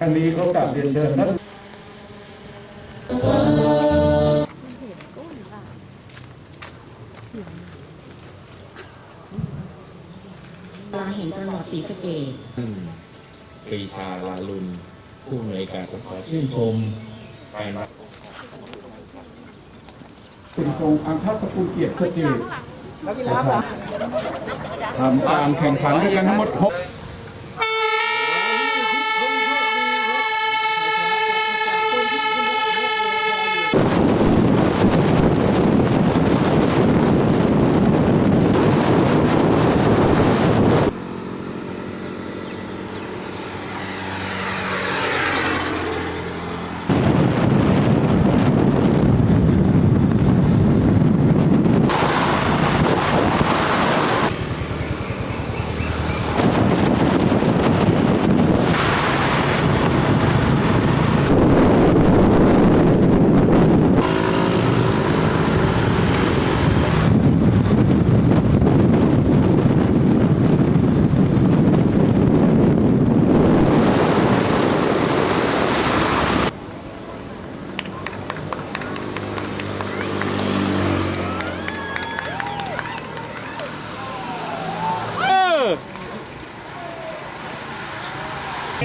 อันนี้ก็กลับเรียนเชิญท่านลาเห็นจังหวัดศรีสะเกษท่านปรีชาลาลุนผู้อำนวยการขอชื่นชมไปมาคุณพงษ์อังคสกุลเกียรติเสถียรนะครับทำการแข่งขันด้วยกันทั้งหมดหก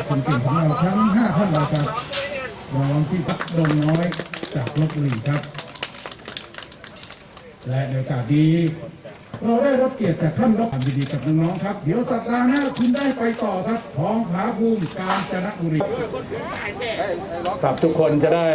คนเก่งของเราทั้ง5ท่านเราครับรองที่พักดงน้อยจากลบบุรีครับ และในโอกาสนี้เราได้รับเกียรติจากท่านรับความดีๆกับน้องๆครับ เดี๋ยวสัปดาห์หน้าคุณได้ไปต่อครับทองผาภูมิการจนบุรีครับทุกคนจะได้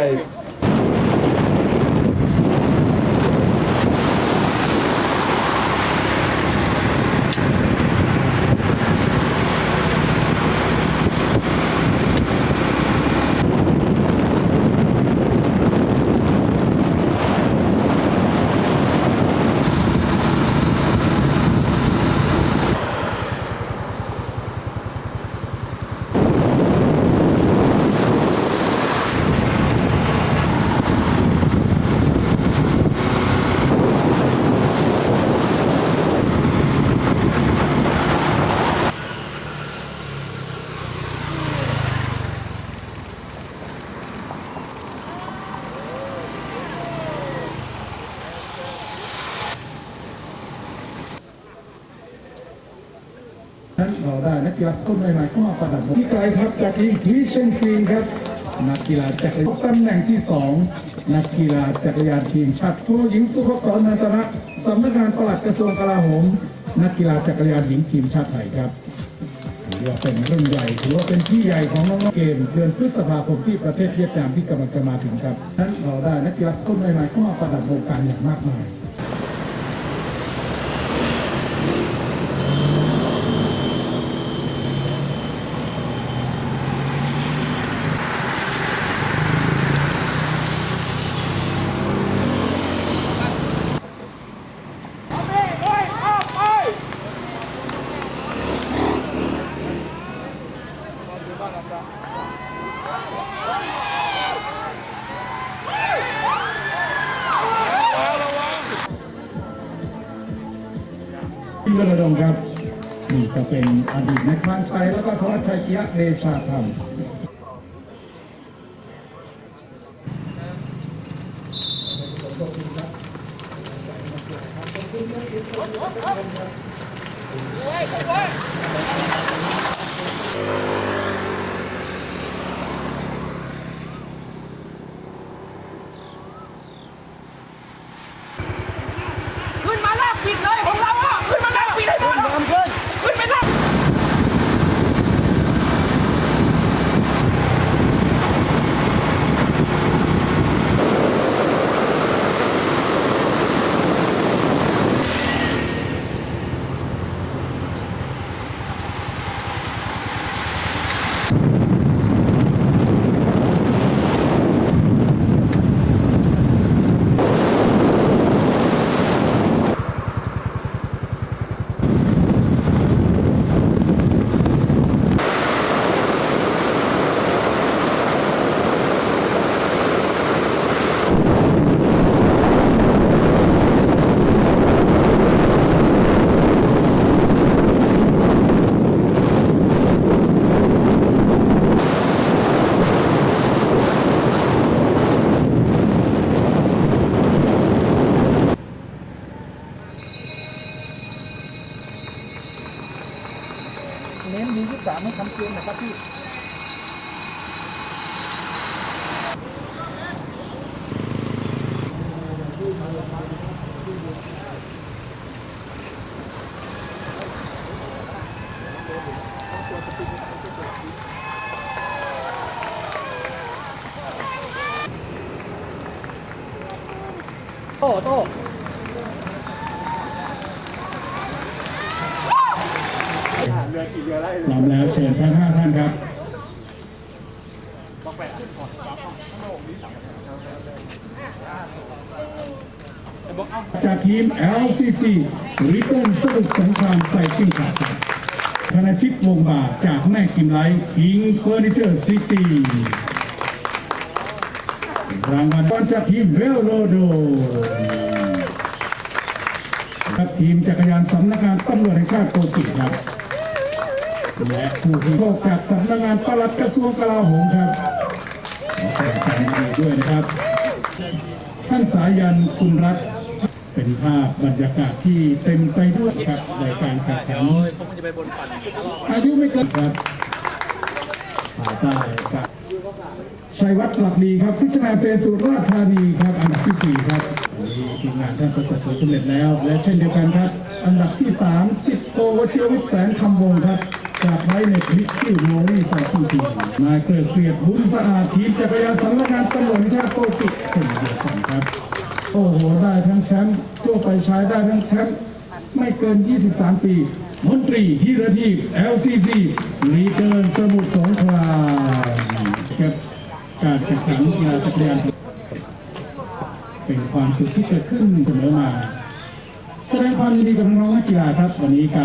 นั้นเราได้นักกีฬาคนใหม่ๆเข้ามาประดับที่ไกลครับจากทีมทีเชนฟีนครับ นักกีฬาจักรยานตำแหน่งที่สองนักกีฬาจักรยานทีมชาติตัวหญิงสุภาพรนันตระสำนักงานปลัดกระทรวงกลาโหม นักกีฬาจักรยานหญิงทีมชาติไทยครับถือว่าเป็นรุ่นใหญ่ถือว่าเป็นที่ใหญ่ของน้องๆเกม เดือนพฤษภาคมที่ประเทศเวียดนามที่กำลังจะมาถึงครับนั้นเราได้นักกีฬาคนใหม่ๆเข้ามาประดับวงการอย่างมากมาย กระดงครับ นี่ก็เป็นอดีตนักพานไทยแล้วก็ธวัชชัยเกียรเดชาธรรมโอ้ยโอ้ยมาลากปิดเลยของเราอะขึ้นมาลากปิดให้หมดขึ้นขึ้นไปลาก ค เน้นมีที่สามให้ทำเกมนะครับพี่โต้โต้ พร้อมแล้วเชิญทั้งห้าท่านครับจากทีม LCC ริเทิร์นสรุปสงครามไซกิ้งครับธนชิตวงบาจากแม่กิมไลท์คิงเฟอร์นิเจอร์ซิตี้รางวัลก่อนจากทีมเวลโลโดครับทีมจักรยานสำนักงานตำรวจแห่งชาติโตกิครับ และผู้ที่โชคจากสำนักงานปลัดกระทรวงกลาโหมครับขอแสดงความยินดีด้วยนะครับ ท่านสายันคุณรัฐเป็นภาพบรรยากาศที่เต็มไปด้วยครับในการแข่งขันอายุไม่เกินครับภายใต้ครับชัยวัฒน์หลักดีครับพิชนาเฟสุราษฎร์ธานีครับ อันดับที่สี่ครับนี่ทีมงานท่านประสบผลสำเร็จแล้ว และเช่นเดียวกันครับ อันดับที่สามสิบโตวชิรวิทย์แสนคำวงครับ จากไว้ในคลิปชื่อโมรี่สองทีนายเกลือเกลียดบุญสะอาดทีมจักรยานสำนักงานตำรวจแห่งชาติโตกิเช่นเดียวกันครับ โอ้โห ได้ทั้งแชมป์ทั่วไปใช้ได้ทั้งแชมป์ไม่เกิน 23 ปี มนตรีฮีรทีพ LCC รีเกินสมุทรสงครามกับการแข่งขันกีฬาจักรยานเป็นความสุขที่เกิดขึ้นเสมอมา แสดงความยินดีกับน้องนักกีฬาครับวันนี้การ